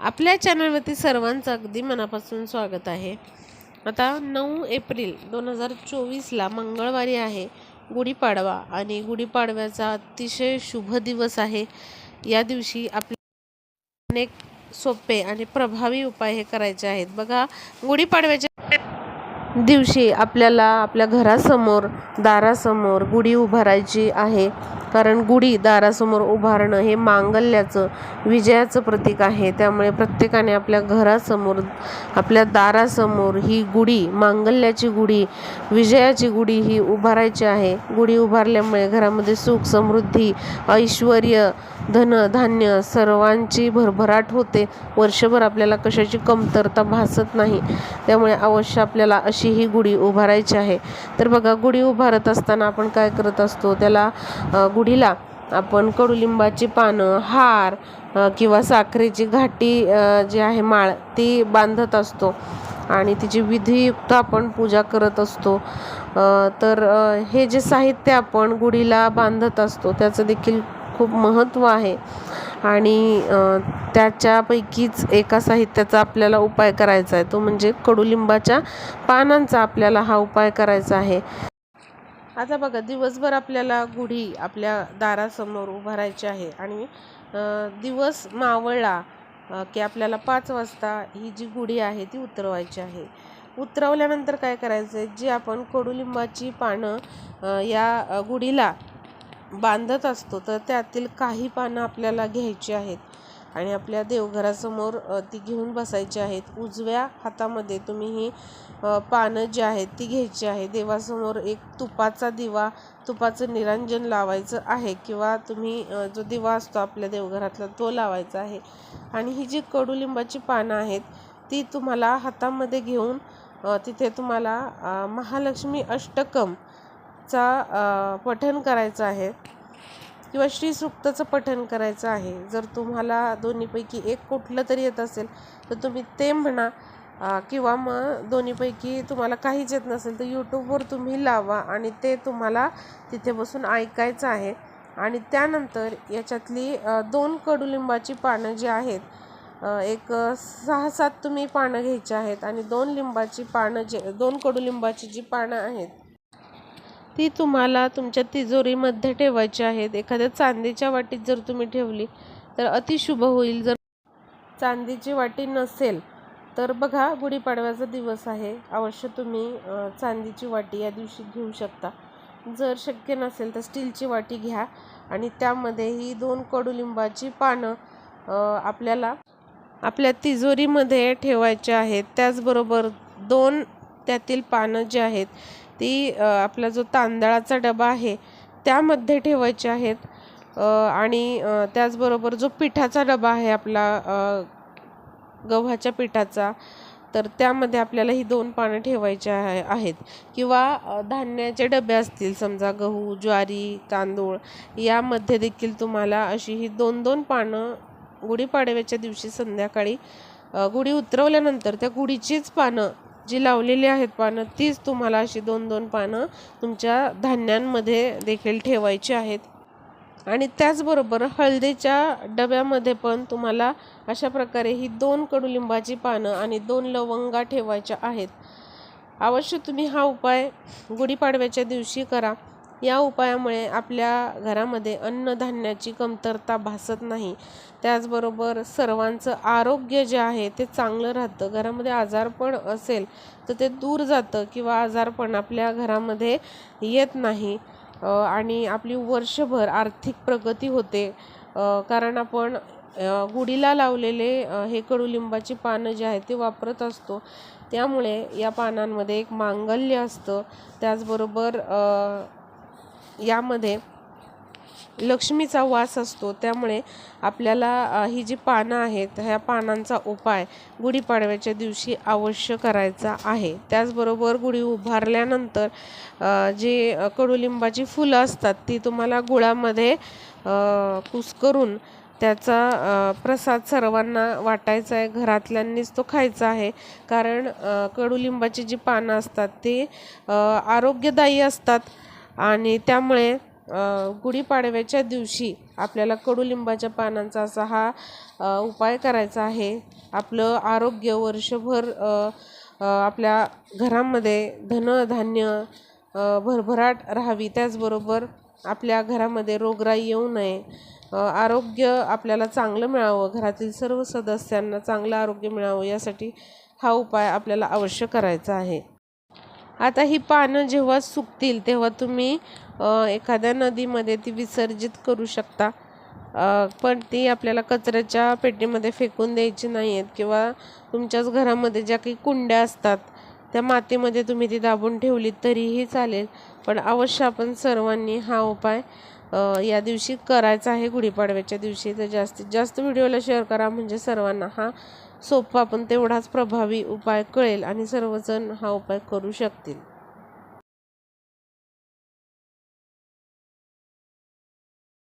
आपल्या चॅनलवरती सर्वांचं अगदी मनापासून स्वागत आहे. आता नऊ एप्रिल दोन हजार चोवीसला मंगळवारी आहे गुढीपाडवा आणि गुढीपाडव्याचा अतिशय शुभ दिवस आहे. या दिवशी आपल्या अनेक सोपे आणि प्रभावी उपाय हे करायचे आहेत. बघा गुढीपाडव्याच्या दिवशी आपल्याला आपल्या घरासमोर दारासमोर गुढी उभारायची आहे. कारण गुढी दारासमोर उभारणं हे मांगल्याचं विजयाचं प्रतीक आहे. त्यामुळे प्रत्येकाने आपल्या घरासमोर आपल्या दारासमोर ही गुढी मांगल्याची गुढी विजयाची गुढी ही उभारायची आहे. गुढी उभारल्यामुळे घरामध्ये सुख समृद्धी ऐश्वर धन धान्य सर्वांची भरभराट होते. वर्षभर आपल्याला कशाची कमतरता भासत नाही. त्यामुळे अवश्य आपल्याला अशी ही गुढी उभारायची आहे. तर बघा गुढी उभारत असताना आपण काय करत असतो त्याला गुढीला आपण कडुलिंबाची पानं हार किंवा साखरेची घाटी जी आहे माळ ती बांधत असतो. आणि तिची विधियुक्त आपण पूजा करत असतो. तर हे जे साहित्य आपण गुढीला बांधत असतो त्याचं देखील खूप महत्त्व आहे. आणि त्याच्यापैकीच एका साहित्याचा आपल्याला उपाय करायचा आहे. तो म्हणजे कडुलिंबाच्या पानांचा आपल्याला हा उपाय करायचा आहे. आता बघा दिवसभर आपल्याला गुढी आपल्या दारासमोर उभारायची आहे आणि दिवस मावळला की आपल्याला पाच वाजता ही जी गुढी आहे ती उतरवायची आहे. उतरवल्यानंतर काय करायचं आहे जी आपण कडुलिंबाची पानं या गुढीला बांधत असतो तर त्यातील काही पानं आपल्याला घ्यायची आहेत. आणि आपल्या देवघरासमोर ती घेऊन बसायची आहेत. उजव्या हातामध्ये तुम्ही ही पानं जी आहेत ती घ्यायची आहे. देवासमोर एक तुपाचा दिवा तुपाचं निरंजन लावायचं आहे किंवा तुम्ही जो दिवा असतो आपल्या देवघरातला तो लावायचा आहे. आणि ही जी कडुलिंबाची पानं आहेत ती तुम्हाला हातामध्ये घेऊन तिथे तुम्हाला महालक्ष्मी अष्टकम चा पठण करायचं आहे किंवा श्री सूक्तचं पठण करायचं आहे. जर तुम्हाला दोन्हीपैकी एक कुठलं तरी येत असेल तर तुम्ही ते म्हणा किंवा मग दोन्हीपैकी तुम्हाला काहीच येत नसेल तर यूट्यूबवर तुम्ही लावा आणि ते तुम्हाला तिथे बसून ऐकायचं आहे. आणि त्यानंतर याच्यातली दोन कडुलिंबाची पानं जी आहेत एक सहा सात तुम्ही पानं घ्यायची आहेत आणि दोन लिंबाची पानं जे दोन कडुलिंबाची जी पानं आहेत ती तुम्हाला तुमच्या तिजोरीमध्ये ठेवायची आहेत. एखाद्या चांदीच्या वाटीत जर तुम्ही ठेवली तर अतिशुभ होईल. जर चांदीची वाटी नसेल तर बघा गुढीपाडव्याचा दिवस आहे. अवश्य तुम्ही चांदीची वाटी या दिवशी घेऊ शकता. जर शक्य नसेल तर स्टीलची वाटी घ्या. आणि त्यामध्ये ही दोन कडुलिंबाची पानं आपल्याला आपल्या तिजोरीमध्ये ठेवायचे आहेत. त्याचबरोबर दोन त्यातील पानं जी आहेत ती आपला जो तांदळाचा डबा आहे त्यामध्ये ठेवायचे आहेत. आणि त्याचबरोबर जो पिठाचा डबा आहे आपला गव्हाच्या पिठाचा तर त्यामध्ये आपल्याला ही दोन पानं ठेवायची आहे आहेत. किंवा धान्याचे डबे असतील समजा गहू ज्वारी तांदूळ यामध्ये देखील तुम्हाला अशी ही दोन दोन पानं गुढीपाडव्याच्या दिवशी संध्याकाळी गुढी उतरवल्यानंतर त्या गुढीचीच पानं जी लावलेली आहेत पानं तीच तुम्हाला अशी दोन दोन पानं तुमच्या धान्यांमध्ये देखील ठेवायची आहेत. आणि त्याचबरोबर हळदीच्या डब्यामध्ये पण तुम्हाला अशा प्रकारे ही दोन कडुलिंबाची पानं आणि दोन लवंगा ठेवायच्या आहेत. अवश्य तुम्ही हा उपाय गुढीपाडव्याच्या दिवशी करा. या उपायामुळे आपल्या घरामध्ये अन्नधान्याची कमतरता भासत नाही. त्याचबरोबर सर्वांचं आरोग्य जे आहे ते चांगलं राहतं. घरामध्ये आजारपण असेल तर ते दूर जातं किंवा आजारपण आपल्या घरामध्ये येत नाही. आणि आपली वर्षभर आर्थिक प्रगती होते. कारण आपण गुढीला लावलेले हे कडुलिंबाची पानं जे आहेत ते वापरत असतो. त्यामुळे या पानांमध्ये एक मांगल्य असतं. त्याचबरोबर यामध्ये लक्ष्मीचा वास असतो. त्यामुळे आपल्याला ही जी पानं आहेत ह्या पानांचा उपाय गुढीपाडव्याच्या दिवशी अवश्य करायचा आहे. त्याचबरोबर गुढी उभारल्यानंतर जी जे कडुलिंबाची फुलं असतात ती तुम्हाला गुळामध्ये अ, कुस्करून त्याचा प्रसाद सर्वांना वाटायचा आहे. घरातल्यांनीच तो खायचा आहे. कारण कडुलिंबाची जी पानं असतात ती आरोग्यदायी असतात. आणि त्यामुळे गुढीपाडव्याच्या दिवशी आपल्याला कडुलिंबाच्या पानांचा असा हा उपाय करायचा आहे. आपलं आरोग्य वर्षभर आपल्या घरामध्ये धनधान्य भरभराट राहावी. त्याचबरोबर आपल्या घरामध्ये रोगराई येऊ नये. आरोग्य आपल्याला चांगलं मिळावं. घरातील सर्व सदस्यांना चांगलं आरोग्य मिळावं. यासाठी हा उपाय आपल्याला अवश्य करायचा आहे. आता ही पानं जेव्हा सुकतील तेव्हा तुम्ही एखाद्या नदीमध्ये ती विसर्जित करू शकता. पण ती आपल्याला कचऱ्याच्या पेटीमध्ये फेकून द्यायची नाही आहेत किंवा तुमच्याच घरामध्ये ज्या काही कुंड्या असतात त्या मातीमध्ये तुम्ही ती दाबून ठेवलीत तरीही चालेल. पण अवश्य आपण सर्वांनी हा उपाय या दिवशी करायचा आहे गुढीपाडव्याच्या दिवशी. तर जास्तीत जास्त व्हिडिओला शेअर करा म्हणजे सर्वांना हा सोपा पण तेवढाच प्रभावी उपाय कळेल आणि सर्वजण हा उपाय करू शकतील.